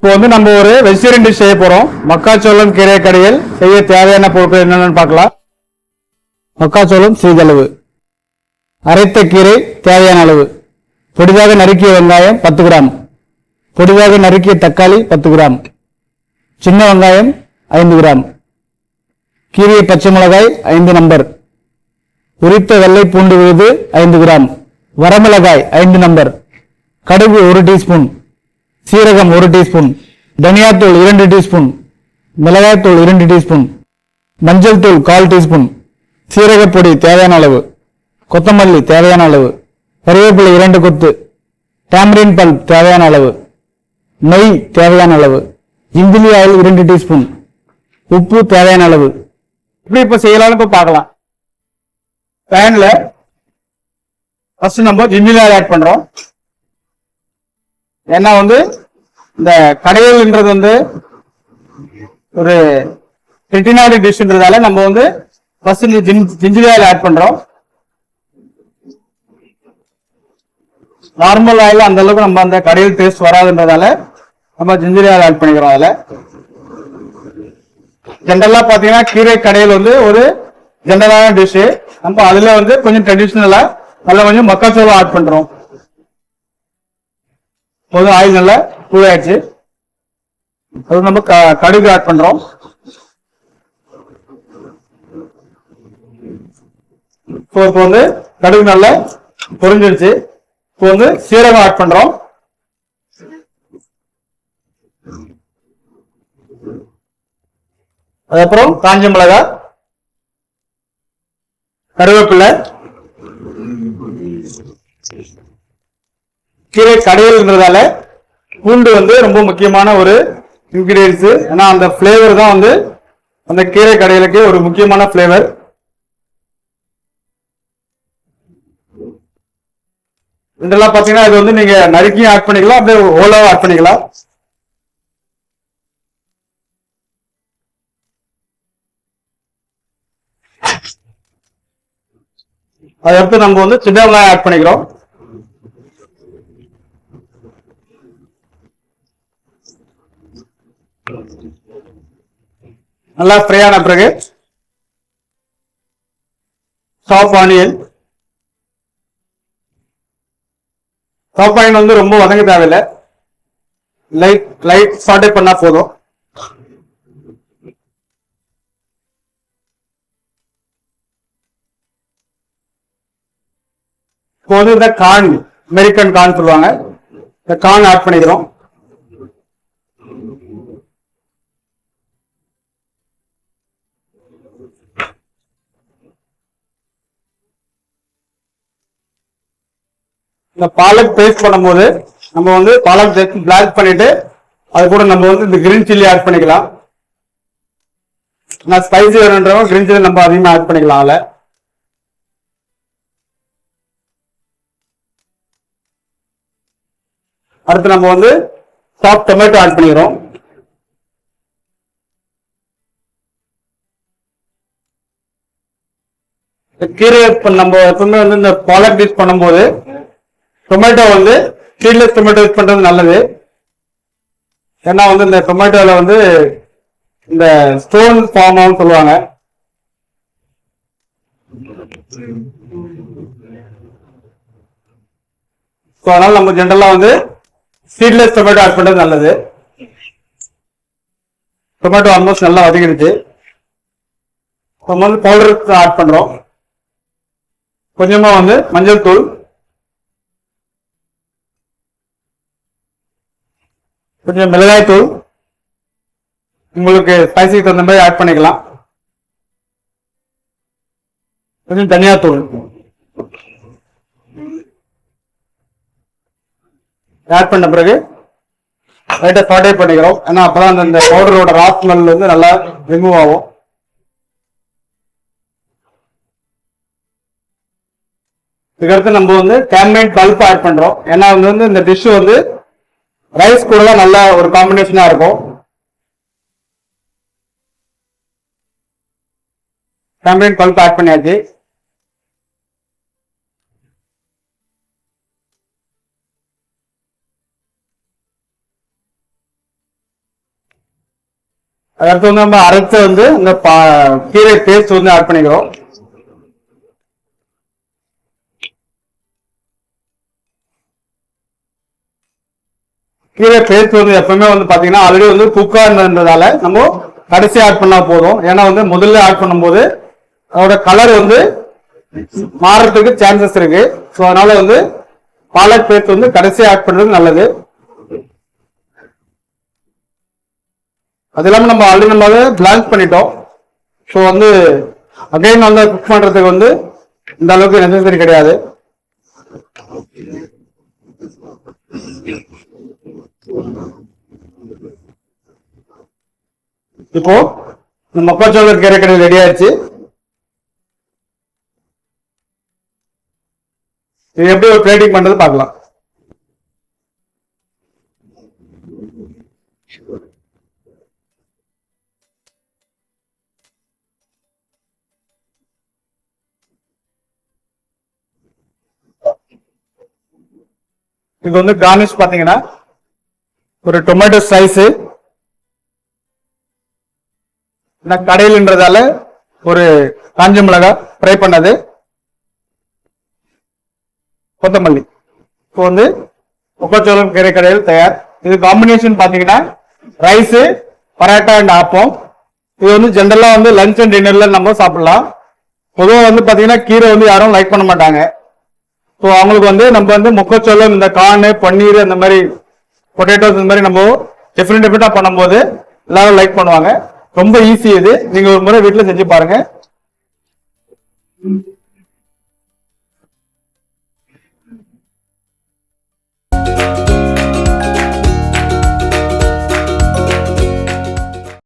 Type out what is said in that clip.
இப்போ வந்து நம்ம ஒரு வெஜிடேரியன் டிஷ் செய்ய போறோம். மக்காச்சோளம் கீரை கடையில் செய்ய தேவையான பொருட்கள் என்னென்னு பார்க்கலாம். மக்காச்சோளம் சிறிதளவு. அரைத்த கீரை தேவையான அளவு. பொடிதாக நறுக்கிய வெங்காயம் பத்து கிராம். பொடிதாக நறுக்கிய தக்காளி பத்து கிராம். சின்ன வெங்காயம் ஐந்து கிராம். கீரிய பச்சை மிளகாய் ஐந்து நம்பர் உரித்த வெள்ளை பூண்டு விழுது ஐந்து கிராம். வரமிளகாய் ஐந்து நம்பர் கடுகு ஒரு டீஸ்பூன். சீரகம் ஒரு டீஸ்பூன் தனியாத்தூள் இரண்டு டீஸ்பூன் மிளகாய்த்தூள் இரண்டு டீஸ்பூன் மஞ்சள் தூள் கால் டீஸ்பூன் சீரகப்பொடி தேவையான அளவு கொத்தமல்லி தேவையான அளவு கருவேப்பிலை இரண்டு கொத்து டாமரின் பல் தேவையான அளவு நெய் தேவையான அளவு இந்திலி ஆயில் இரண்டு டீஸ்பூன் உப்பு தேவையான அளவு. இப்படி இப்ப செய்யலாம்னு இப்ப பார்க்கலாம். பேன்ல ஃபர்ஸ்ட் நம்ம ஜிஞ்சிலி ஆயில் ஆட் பண்றோம். ஏன்னா வந்து இந்த கடையல்ன்றது வந்து ஒரு செட்டிநாடு டிஷ்ன்றதால நம்ம வந்து ஃபர்ஸ்ட் இந்த ஜிஞ்சிரி ஆயில் ஆட் பண்றோம். நார்மல் ஆயில் அந்த அளவுக்கு நம்ம அந்த கடையில் டேஸ்ட் வராதுன்றதால நம்ம ஜிஞ்சரி ஆயில் ஆட் பண்ணிக்கிறோம் அதுல. ஜென்ரலா பாத்தீங்கன்னா கீரை கடையில் வந்து ஒரு ஜென்ரலான டிஷ் நம்ம அதுல வந்து கொஞ்சம் ட்ரெடிஷ்னலா நல்லா கொஞ்சம் மக்காச்சோளம் ஆட் பண்றோம். முதல் ஆயில் நல்லா சூடாயிடுச்சு அது நம்ம க- கடுகு ஆட் பண்றோம். இப்போ இப்போ வந்து கடுகு நல்லா பொரிஞ்சிருச்சு இப்போ வந்து சீரகம் ஆட் பண்றோம். அதுக்கப்புறம் காஞ்ச மிளகா கருவேப்பிலை கீரை கடையல்ன்றதால பூண்டு வந்து ரொம்ப முக்கியமான ஒரு இன்க்ரீடியன்ஸு ஏன்னா அந்த ஃப்ளேவர் தான் வந்து அந்த கீரை கடையிலுக்கு ஒரு முக்கியமான ஃப்ளேவர் இதெல்லாம் பார்த்தீங்கன்னா இது வந்து நீங்க நறுக்கியும் ஆட் பண்ணிக்கலாம் அப்படியே ஓலாவும் ஆட் பண்ணிக்கலாம். அடுத்து நம்ம வந்து சின்ன வெங்காயம் ஆட் பண்ணிக்கிறோம். நல்லா ஃப்ரை ஆன பிறகு சாப் ஆனியன் சாப் ஆனியன் வந்து ரொம்ப வதங்க தேவையில்லை. லைட் லைட் சாட்டே பண்ணா போதும். இப்போ வந்து இந்த கார்ன் அமெரிக்கன் கார்ன் சொல்லுவாங்க. இந்த கார்ன் ஆட் பண்ணிக்கிறோம். இந்த பாலக் பேஸ்ட் பண்ணும்போது நம்ம வந்து பாலக் பிளாக் பண்ணிட்டு அது கூட நம்ம வந்து இந்த கிரீன் சில்லி ஆட் பண்ணிக்கலாம். நான் ஸ்பைசி வேணுன்றவங்க கிரீன் சில்லி நம்ம அதிகமாக ஆட் பண்ணிக்கலாம் அதில். அடுத்து நம்ம வந்து சாஃப்ட் டொமேட்டோ ஆட் பண்ணிக்கிறோம். இந்த கீரை நம்ம எப்பவுமே வந்து இந்த பாலக் டிஷ் பண்ணும்போது டொமேட்டோ வந்து சீட்லெஸ் டொமேட்டோ யூஸ் பண்ணுறது நல்லது. ஏன்னா வந்து இந்த டொமேட்டோவில் வந்து இந்த ஸ்டோன் ஃபார்ம் ஆகும் சொல்லுவாங்க. ஸோ அதனால் நம்ம ஜென்ரலாக வந்து சீட்லெஸ் டொமேட்டோ ஆட் பண்ணுறது நல்லது. டொமேட்டோ ஆல்மோஸ்ட் நல்லா வதங்கிடுச்சு. நம்ம வந்து பவுடர் ஆட் பண்ணுறோம் கொஞ்சமாக வந்து மஞ்சள் தூள். கொஞ்சம் மிளகாய் தூள். உங்களுக்கு ஸ்பைசிக்கு தகுந்த மாதிரி ஆட் பண்ணிக்கலாம். கொஞ்சம் தனியா தூள். ஆட் பண்ண பிறகு லைட்டா சாட்டே பண்ணிக்கிறோம். ஏன்னா அப்பதான் அந்த- பவுடரோட ரா ஸ்மெல் வந்து நல்லா ரிமூவ் ஆகும். இதுக்கடுத்து நம்ம வந்து கேம்பைன் பல்ப் ஆட் பண்றோம். ஏன்னா வந்து வந்து இந்த டிஷ் வந்து ரைஸ் கூட தான் நல்ல ஒரு காம்பினேஷனா இருக்கும். கேம்பைன் பல்ப் ஆட் பண்ணியாச்சு. அடுத்து வந்து நம்ம அரைச்ச வந்து இந்த பா- கீரை பேஸ்ட் வந்து ஆட் பண்ணிக்கிறோம். கீழே பேர் வந்து எப்பவுமே வந்து பாத்தீங்கன்னா ஆல்ரெடி வந்து குக்கா நம்ம கடைசி ஆட் பண்ணா போதும். ஏன்னா வந்து முதல்ல ஆட் பண்ணும்போது அதோட கலர் வந்து மாறுறதுக்கு சான்சஸ் இருக்கு. ஸோ அதனால வந்து பாலக் பேஸ்ட் வந்து கடைசி ஆட் பண்றது நல்லது. அது இல்லாமல் நம்ம ஆல்ரெடி நம்ம அதை பிளான்ச் பண்ணிட்டோம். ஸோ வந்து அகைன் வந்து குக் பண்றதுக்கு வந்து இந்த அளவுக்கு நெசசரி கிடையாது. இப்போ இந்த மக்காச்சோளம் கீரை ரெடி ஆயிடுச்சு. இது எப்படி ஒரு பிளேட்டிங் பண்றது பார்க்கலாம். இது வந்து கார்னிஷ் பாத்தீங்கன்னா ஒரு டொமேட்டோ ஸ்லைஸ் இந்த கடையில்ன்றதால ஒரு காஞ்ச மிளகா ஃப்ரை பண்ணது. கொத்தமல்லி. இப்போ வந்து முக்கச்சோளம் கீரை கடையில் தயார். இது காம்பினேஷன் பார்த்தீங்கன்னா ரைஸ் பரோட்டா அண்ட் ஆப்பம் இது வந்து ஜென்ரலாக வந்து லஞ்ச் அண்ட் டின்னர்ல நம்ம சாப்பிடலாம். பொதுவாக வந்து பார்த்தீங்கன்னா கீரை வந்து யாரும் லைக் பண்ண மாட்டாங்க. ஸோ அவங்களுக்கு வந்து நம்ம வந்து முக்கச்சோளம் இந்த கார்னு பன்னீர் அந்த மாதிரி பொட்டேட்டோஸ் இந்த மாதிரி நம்ம டிஃப்ரெண்ட் டிஃப்ரெண்டா பண்ணும்போது எல்லாரும் லைக் பண்ணுவாங்க. ரொம்ப ஈஸி இது. நீங்க ஒரு முறை வீட்டில் செஞ்சு பாருங்க.